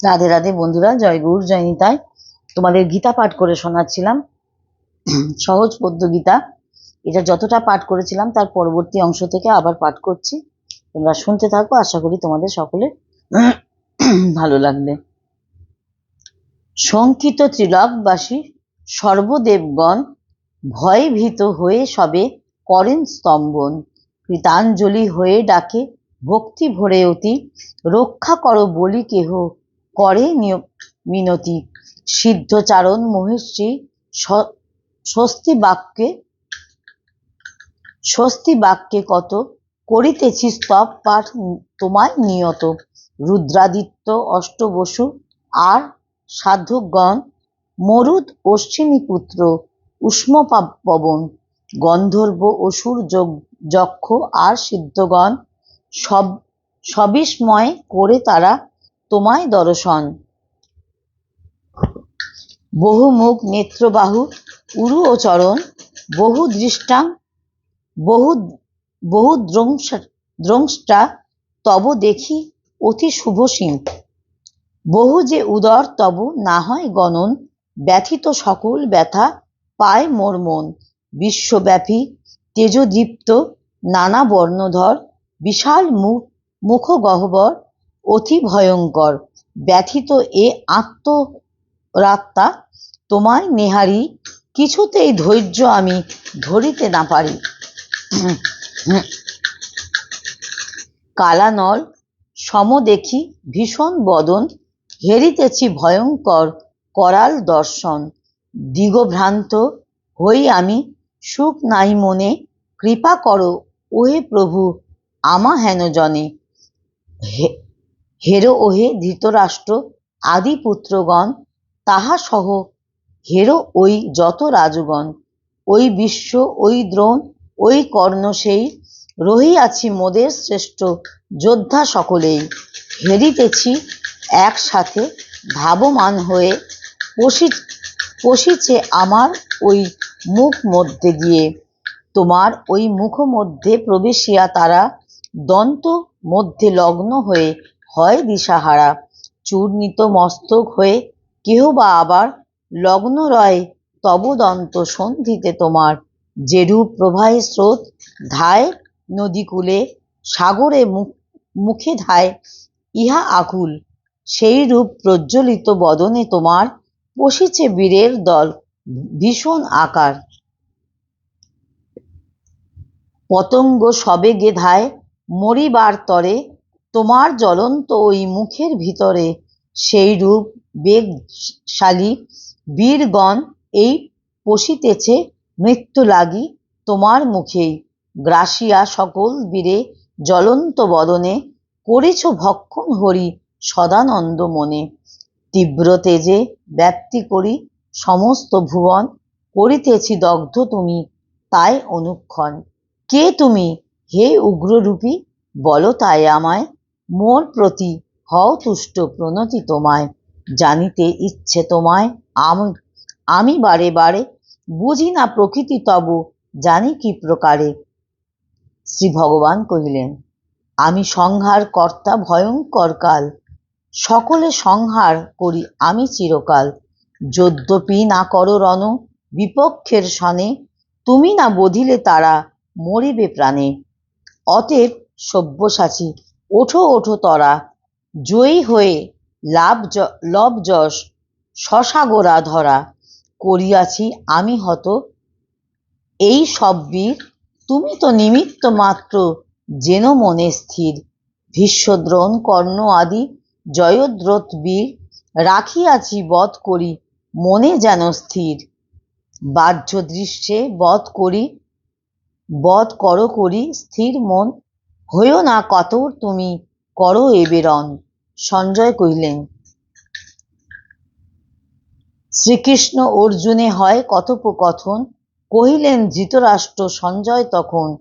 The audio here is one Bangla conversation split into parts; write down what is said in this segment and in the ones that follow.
রাধে রাধে বন্ধুরা, জয় গুরু, জয় নিতাই। তোমাদের গীতা পাঠ করে শোনাচ্ছিলাম। সহজ পদ্য গীতা এটা যতটা পাঠ করেছিলাম, তার পরবর্তী অংশ থেকে আবার পাঠ করছি। তোমরা শুনতে থাকো, আশা করি তোমাদের সকলে ভালো লাগবে। শঙ্কিত ত্রিলকবাসী, সর্বদেবগণ ভয় ভীত হয়ে সবে করেন স্তম্ভন। কৃতাঞ্জলি হয়ে ডাকে, ভক্তি ভরে অতি। রক্ষা করো বলি কেহ করে মিনতি। সিদ্ধচারণ মহেশ্রী স- স্বস্তি বাক্যে স্বস্তি বাক্যে কত? করিতেছি স্তব পাঠ তোমায় নিয়ত। রুদ্রাদিত্য অষ্টবসু আর সাধকগণ মরুদ অশ্বিনী পুত্র উষ্ম পবন। গন্ধর্ব অসুর যক্ষ আর সিদ্ধগণ সব, সবিস্ময় করে তারা তোমায় দর্শন। বহু মুখ নেত্রবাহু, উরু ও চরণ, বহু দৃষ্টাং, বহু বহু দ্রংষ্টা তব দেখি অতি শুভসীম বহু যে উদর তব না হয় গণন, ব্যথিত সকল ব্যথা পায় মোর মন। বিশ্বব্যাপী, তেজদীপ্ত, নানা বর্ণধর, বিশাল মুখ মুখগহ্বর অতি ভয়ঙ্কর। ব্যথিত এ আত্মরাত্মা, তোমায় নেহারি, কিছুতেই ধৈর্য আমি ধরিতে না পারি। কালানল সম দেখি ভীষণ বদন, হেরিতেছি ভয়ঙ্কর করাল দর্শন। দিগভ্রান্ত হই আমি, সুখ নাই মনে, কৃপা করো ওহে প্রভু, আমা হেন জনে। হেরো ওহে ধৃতরাষ্ট্র, আদি পুত্রগণ, তাহা সহ হেরো ওই যত রাজগণ, ওই বিশ্ব, ওই দ্রোণ, ওই কর্ণ সেই, রহিয়াছি মোদের শ্রেষ্ঠ যোদ্ধা সকলেই। হেরিতেছি একসাথে ধাবমান হয়ে পশি, পশিছে আমার ওই মুখ মধ্যে গিয়ে। তোমার ওই মুখ মধ্যে প্রবেশিয়া তারা দন্ত মধ্যে লগ্ন হয়ে হয় দিশাহারা। চূর্ণিত মস্তক হয়ে কেহ বা আবার লগ্ন রয় তব দন্ত সন্ধিতে তোমার যেরূপ প্রবাহে স্রোত ধায় নদীকূলে সাগরে মুখ ধায় ইহা আকুল। সেই রূপ প্রজ্বলিত বদনে তোমার পশিছে বীরের দল ভীষণ আকার। পতঙ্গ সবে গেধায় মরিবার তরে তোমার জ্বলন্ত ওই মুখের ভিতরে সেই রূপ বেগশালী বীরগণ এই পশিতেছে মৃত্যু লাগি তোমার মুখেই। গ্রাসিয়া সকল বীরে জ্বলন্ত বদনে করেছ ভক্ষণ হরি সদানন্দ মনে। তীব্র তেজে ব্যাপ্তি করি সমস্ত ভুবন, করিতেছি দগ্ধ তুমি তাই অনুক্ষণ। কে তুমি? হে উগ্ররূপী, বলো তাই আমায়। মোর প্রতি হও তুষ্ট প্রণতি তোমায়, জানিতে ইচ্ছে তোমায়, আম- আমি বারে বারে বুঝি না প্রকৃতি তব জানি কি প্রকারে। শ্রী ভগবান কহিলেন, আমি সংহার কর্তা ভয়ঙ্কর কাল, সকলে সংহার করি আমি চিরকাল। যদ্যপি না করো রণ, বিপক্ষের সনে, তুমি না বধিলে তারা মরিবে প্রাণে। অতএব সব্যসাচী ওঠো ওঠো তরা, জয়ী হয়ে লাভ লব যশ শশাগোরা ধরা, করিয়াছি আমি হত এই সব বীর। তুমি তো নিমিত্ত মাত্র, যেন মনে স্থির। ভীষ্মদ্রোণ কর্ণ আদি, জয়দ্রথ বীর, রাখিয়াছি বধ করি, মনে যেন স্থির। বাহ্য দৃশ্যে বধ করি, বধ কর করি, স্থির মন হইও না কতর তুমি করো এবেরন সঞ্জয় কহিলেন। শ্রীকৃষ্ণ অর্জুনে হয় কথোপকথন, কহিলেন ধৃতরাষ্ট্র সঞ্জয় তখন।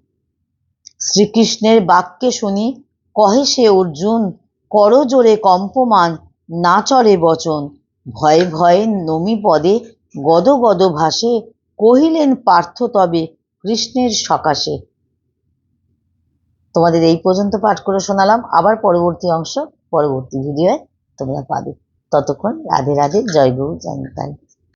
শ্রীকৃষ্ণের বাক্যে শুনি, কহে সে অর্জুন, করো জোরে কম্পমান, না চরে বচন, ভয়ে ভয়ে নমি পদে গদ গদ ভাসে, কহিলেন পার্থ তবে কৃষ্ণের সকাশে। তোমাদের এই পর্যন্ত পাঠ করে শোনালাম। আবার পরবর্তী অংশ, পরবর্তী ভিডিওয়ে তোমরা পাবে। ততক্ষণ রাধে রাধে, জয় গুরু জয়ন্তাল